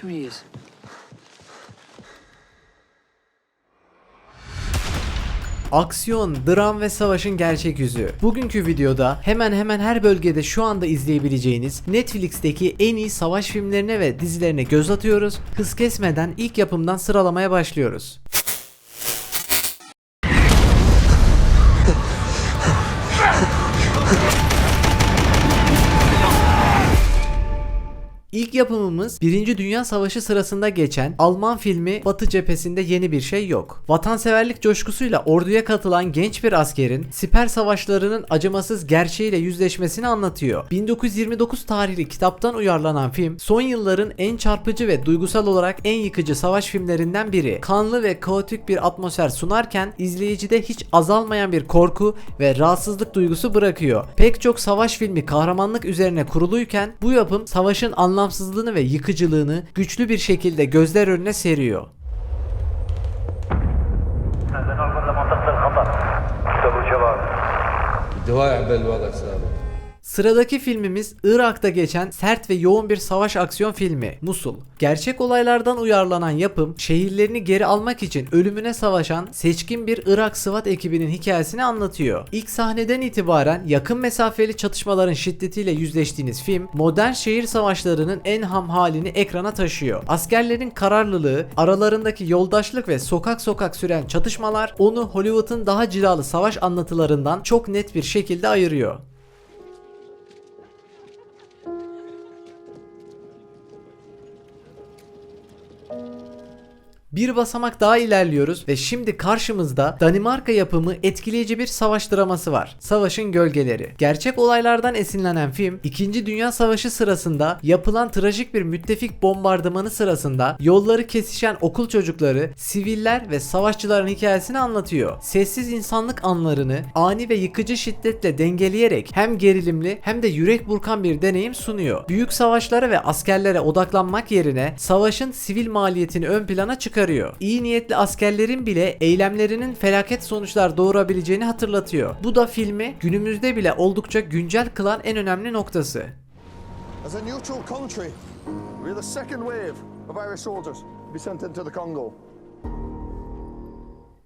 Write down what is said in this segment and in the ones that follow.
Two years. Aksiyon, dram ve savaşın gerçek yüzü. Bugünkü videoda hemen hemen her bölgede şu anda izleyebileceğiniz Netflix'teki en iyi savaş filmlerine ve dizilerine göz atıyoruz. Hız kesmeden ilk yapımdan sıralamaya başlıyoruz. İlk yapımımız 1. Dünya Savaşı sırasında geçen Alman filmi Batı cephesinde yeni bir şey yok. Vatanseverlik coşkusuyla orduya katılan genç bir askerin siper savaşlarının acımasız gerçeğiyle yüzleşmesini anlatıyor. 1929 tarihli kitaptan uyarlanan film son yılların en çarpıcı ve duygusal olarak en yıkıcı savaş filmlerinden biri. Kanlı ve kaotik bir atmosfer sunarken izleyicide hiç azalmayan bir korku ve rahatsızlık duygusu bırakıyor. Pek çok savaş filmi kahramanlık üzerine kuruluyken bu yapım savaşın anlamsızlığını ve yıkıcılığını güçlü bir şekilde gözler önüne seriyor. ننقل لمنطقة الخطر اكتبوا الجواب الدواعي بالوضع ثابت Sıradaki filmimiz Irak'ta geçen sert ve yoğun bir savaş aksiyon filmi Musul. Gerçek olaylardan uyarlanan yapım şehirlerini geri almak için ölümüne savaşan seçkin bir Irak SWAT ekibinin hikayesini anlatıyor. İlk sahneden itibaren yakın mesafeli çatışmaların şiddetiyle yüzleştiğiniz film modern şehir savaşlarının en ham halini ekrana taşıyor. Askerlerin kararlılığı, aralarındaki yoldaşlık ve sokak sokak süren çatışmalar onu Hollywood'un daha cilalı savaş anlatılarından çok net bir şekilde ayırıyor. Bir basamak daha ilerliyoruz ve şimdi karşımızda Danimarka yapımı etkileyici bir savaş draması var. Savaşın Gölgeleri. Gerçek olaylardan esinlenen film 2. Dünya Savaşı sırasında yapılan trajik bir müttefik bombardımanı sırasında yolları kesişen okul çocukları, siviller ve savaşçıların hikayesini anlatıyor. Sessiz insanlık anlarını ani ve yıkıcı şiddetle dengeleyerek hem gerilimli hem de yürek burkan bir deneyim sunuyor. Büyük savaşlara ve askerlere odaklanmak yerine savaşın sivil maliyetini ön plana çıkarıyor. İyi niyetli askerlerin bile eylemlerinin felaket sonuçlar doğurabileceğini hatırlatıyor. Bu da filmi günümüzde bile oldukça güncel kılan en önemli noktası. As a neutral country, we are the second wave of Irish soldiers be sent into the Congo.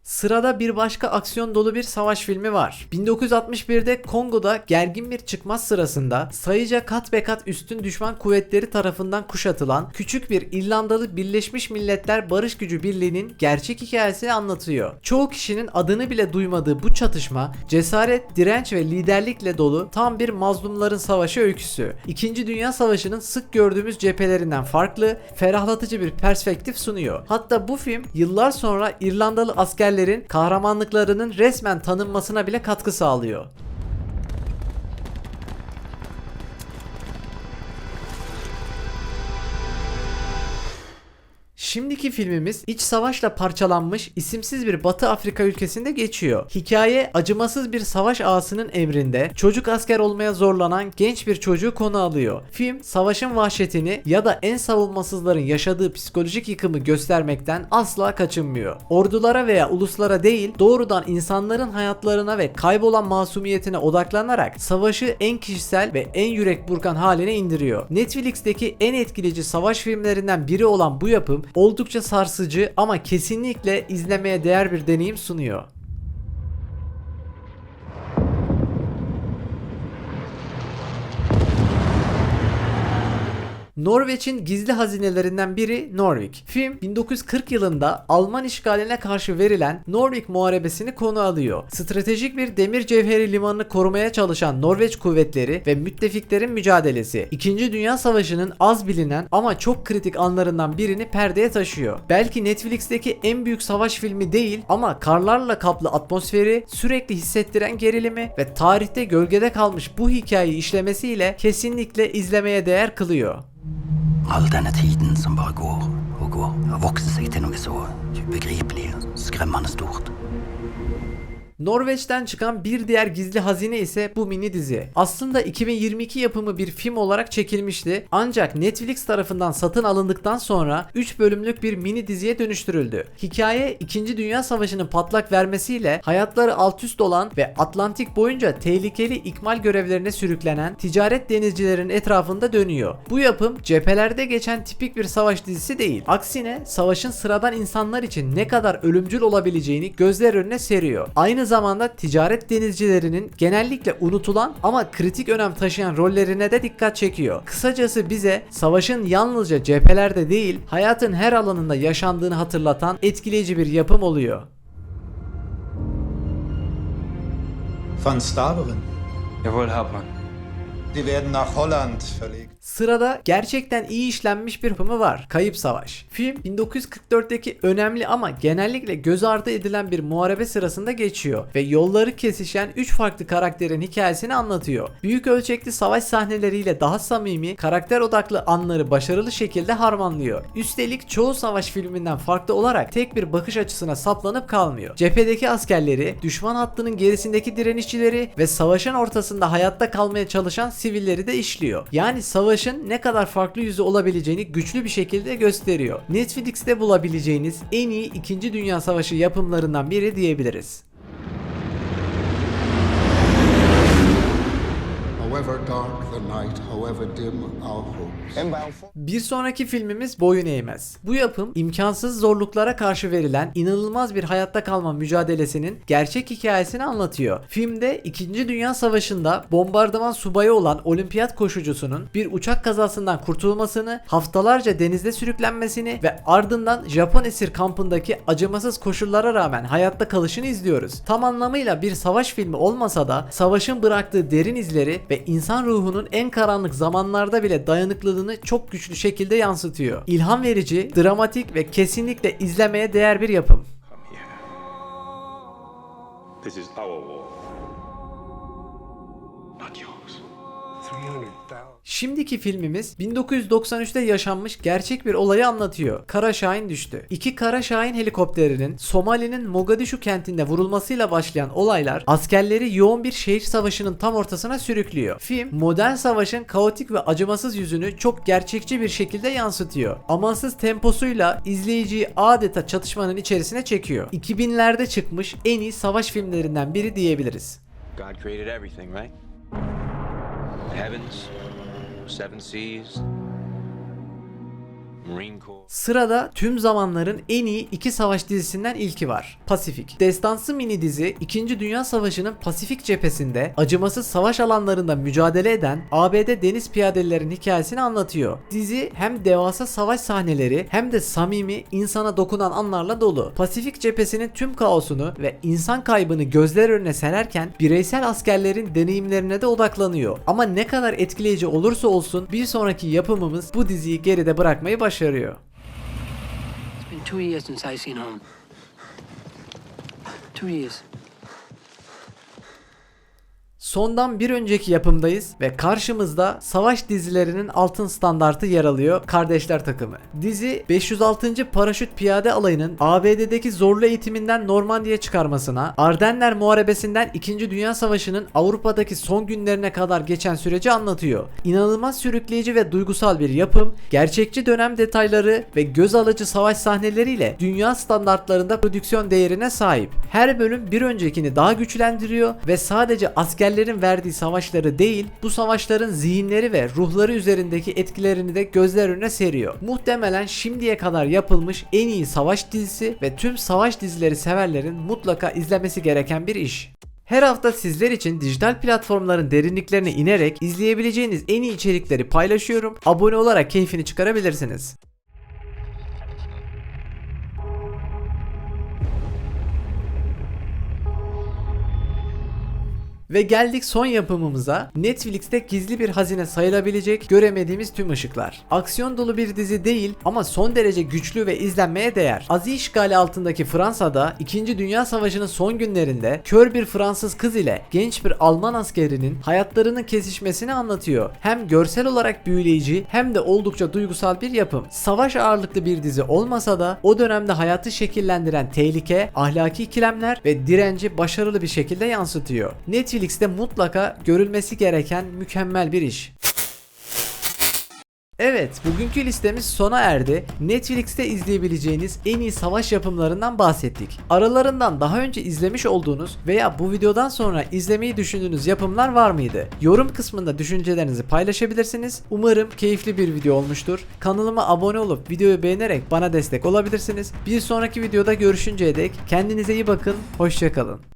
Sırada bir başka aksiyon dolu bir savaş filmi var. 1961'de Kongo'da gergin bir çıkmaz sırasında sayıca kat be kat üstün düşman kuvvetleri tarafından kuşatılan küçük bir İrlandalı Birleşmiş Milletler Barış Gücü Birliği'nin gerçek hikayesini anlatıyor. Çoğu kişinin adını bile duymadığı bu çatışma cesaret, direnç ve liderlikle dolu tam bir mazlumların savaşı öyküsü. İkinci Dünya Savaşı'nın sık gördüğümüz cephelerinden farklı, ferahlatıcı bir perspektif sunuyor. Hatta bu film yıllar sonra İrlandalı askerlerin kahramanlıklarının resmen tanınmasına bile katkı sağlıyor. Şimdiki filmimiz iç savaşla parçalanmış isimsiz bir Batı Afrika ülkesinde geçiyor. Hikaye acımasız bir savaş ağasının emrinde çocuk asker olmaya zorlanan genç bir çocuğu konu alıyor. Film savaşın vahşetini ya da en savunmasızların yaşadığı psikolojik yıkımı göstermekten asla kaçınmıyor. Ordulara veya uluslara değil doğrudan insanların hayatlarına ve kaybolan masumiyetine odaklanarak savaşı en kişisel ve en yürek burkan haline indiriyor. Netflix'teki en etkileyici savaş filmlerinden biri olan bu yapım oldukça sarsıcı ama kesinlikle izlemeye değer bir deneyim sunuyor. Norveç'in gizli hazinelerinden biri Norvik. Film 1940 yılında Alman işgaline karşı verilen Norvik Muharebesi'ni konu alıyor. Stratejik bir demir cevheri limanını korumaya çalışan Norveç kuvvetleri ve müttefiklerin mücadelesi. 2. Dünya Savaşı'nın az bilinen ama çok kritik anlarından birini perdeye taşıyor. Belki Netflix'teki en büyük savaş filmi değil ama karlarla kaplı atmosferi, sürekli hissettiren gerilimi ve tarihte gölgede kalmış bu hikayeyi işlemesiyle kesinlikle izlemeye değer kılıyor. All denne tiden som bare går og går, har vokst seg til noe så ubegripelig og skremmende stort. Norveç'ten çıkan bir diğer gizli hazine ise bu mini dizi. Aslında 2022 yapımı bir film olarak çekilmişti ancak Netflix tarafından satın alındıktan sonra 3 bölümlük bir mini diziye dönüştürüldü. Hikaye 2. Dünya Savaşı'nın patlak vermesiyle hayatları alt üst olan ve Atlantik boyunca tehlikeli ikmal görevlerine sürüklenen ticaret denizcilerin etrafında dönüyor. Bu yapım cephelerde geçen tipik bir savaş dizisi değil. Aksine savaşın sıradan insanlar için ne kadar ölümcül olabileceğini gözler önüne seriyor. Aynı zamanda ticaret denizcilerinin genellikle unutulan ama kritik önem taşıyan rollerine de dikkat çekiyor. Kısacası bize savaşın yalnızca cephelerde değil, hayatın her alanında yaşandığını hatırlatan etkileyici bir yapım oluyor. Van Staveren. Jawohl, Hauptmann. Die werden nach Holland verlegt. Sırada gerçekten iyi işlenmiş bir yapımı var. Kayıp Savaş. Film 1944'teki önemli ama genellikle göz ardı edilen bir muharebe sırasında geçiyor ve yolları kesişen 3 farklı karakterin hikayesini anlatıyor. Büyük ölçekli savaş sahneleriyle daha samimi, karakter odaklı anları başarılı şekilde harmanlıyor. Üstelik çoğu savaş filminden farklı olarak tek bir bakış açısına saplanıp kalmıyor. Cephedeki askerleri, düşman hattının gerisindeki direnişçileri ve savaşın ortasında hayatta kalmaya çalışan sivilleri de işliyor. Yani savaşın ne kadar farklı yüzü olabileceğini güçlü bir şekilde gösteriyor. Netflix'te bulabileceğiniz en iyi 2. Dünya Savaşı yapımlarından biri diyebiliriz. Bir sonraki filmimiz Boyun Eğmez. Bu yapım imkansız zorluklara karşı verilen inanılmaz bir hayatta kalma mücadelesinin gerçek hikayesini anlatıyor. Filmde 2. Dünya Savaşı'nda bombardıman subayı olan olimpiyat koşucusunun bir uçak kazasından kurtulmasını, haftalarca denizde sürüklenmesini ve ardından Japon esir kampındaki acımasız koşullara rağmen hayatta kalışını izliyoruz. Tam anlamıyla bir savaş filmi olmasa da savaşın bıraktığı derin izleri ve insan ruhunun en karanlık zamanlarda bile dayanıklılığını çok güçlü şekilde yansıtıyor. İlham verici, dramatik ve kesinlikle izlemeye değer bir yapım. This is our war. Not yours. 300,000. Şimdiki filmimiz 1993'te yaşanmış gerçek bir olayı anlatıyor. Kara Şahin düştü. İki Kara Şahin helikopterinin Somali'nin Mogadishu kentinde vurulmasıyla başlayan olaylar askerleri yoğun bir şehir savaşının tam ortasına sürüklüyor. Film modern savaşın kaotik ve acımasız yüzünü çok gerçekçi bir şekilde yansıtıyor. Amansız temposuyla izleyiciyi adeta çatışmanın içerisine çekiyor. 2000'lerde çıkmış en iyi savaş filmlerinden biri diyebiliriz. God created everything, right? Heavens, seven seas, Sırada tüm zamanların en iyi iki savaş dizisinden ilki var. Pasifik. Destansı mini dizi 2. Dünya Savaşı'nın Pasifik cephesinde acımasız savaş alanlarında mücadele eden ABD deniz piyadelerin hikayesini anlatıyor. Dizi hem devasa savaş sahneleri hem de samimi, insana dokunan anlarla dolu. Pasifik cephesinin tüm kaosunu ve insan kaybını gözler önüne sererken bireysel askerlerin deneyimlerine de odaklanıyor. Ama ne kadar etkileyici olursa olsun bir sonraki yapımımız bu diziyi geride bırakmayı başarıyor. It's been two years since I seen home. Two years. Sondan bir önceki yapımdayız ve karşımızda savaş dizilerinin altın standartı yer alıyor Kardeşler takımı. Dizi 506. Paraşüt Piyade Alayı'nın ABD'deki zorlu eğitiminden Normandiya çıkarmasına, Ardenler Muharebesi'nden 2. Dünya Savaşı'nın Avrupa'daki son günlerine kadar geçen süreci anlatıyor. İnanılmaz sürükleyici ve duygusal bir yapım, gerçekçi dönem detayları ve göz alıcı savaş sahneleriyle dünya standartlarında prodüksiyon değerine sahip. Her bölüm bir öncekini daha güçlendiriyor ve sadece askerlerin verdiği savaşları değil, bu savaşların zihinleri ve ruhları üzerindeki etkilerini de gözler önüne seriyor. Muhtemelen şimdiye kadar yapılmış en iyi savaş dizisi ve tüm savaş dizileri severlerin mutlaka izlemesi gereken bir iş. Her hafta sizler için dijital platformların derinliklerine inerek izleyebileceğiniz en iyi içerikleri paylaşıyorum. Abone olarak keyfini çıkarabilirsiniz. Ve geldik son yapımımıza. Netflix'te gizli bir hazine sayılabilecek göremediğimiz tüm ışıklar. Aksiyon dolu bir dizi değil ama son derece güçlü ve izlenmeye değer. Azi işgali altındaki Fransa'da 2. Dünya Savaşı'nın son günlerinde kör bir Fransız kız ile genç bir Alman askerinin hayatlarının kesişmesini anlatıyor. Hem görsel olarak büyüleyici hem de oldukça duygusal bir yapım. Savaş ağırlıklı bir dizi olmasa da o dönemde hayatı şekillendiren tehlike, ahlaki ikilemler ve direnci başarılı bir şekilde yansıtıyor. Netflix'te mutlaka görülmesi gereken mükemmel bir iş. Evet, bugünkü listemiz sona erdi. Netflix'te izleyebileceğiniz en iyi savaş yapımlarından bahsettik. Aralarından daha önce izlemiş olduğunuz veya bu videodan sonra izlemeyi düşündüğünüz yapımlar var mıydı? Yorum kısmında düşüncelerinizi paylaşabilirsiniz. Umarım keyifli bir video olmuştur. Kanalıma abone olup videoyu beğenerek bana destek olabilirsiniz. Bir sonraki videoda görüşünceye dek kendinize iyi bakın, hoşçakalın.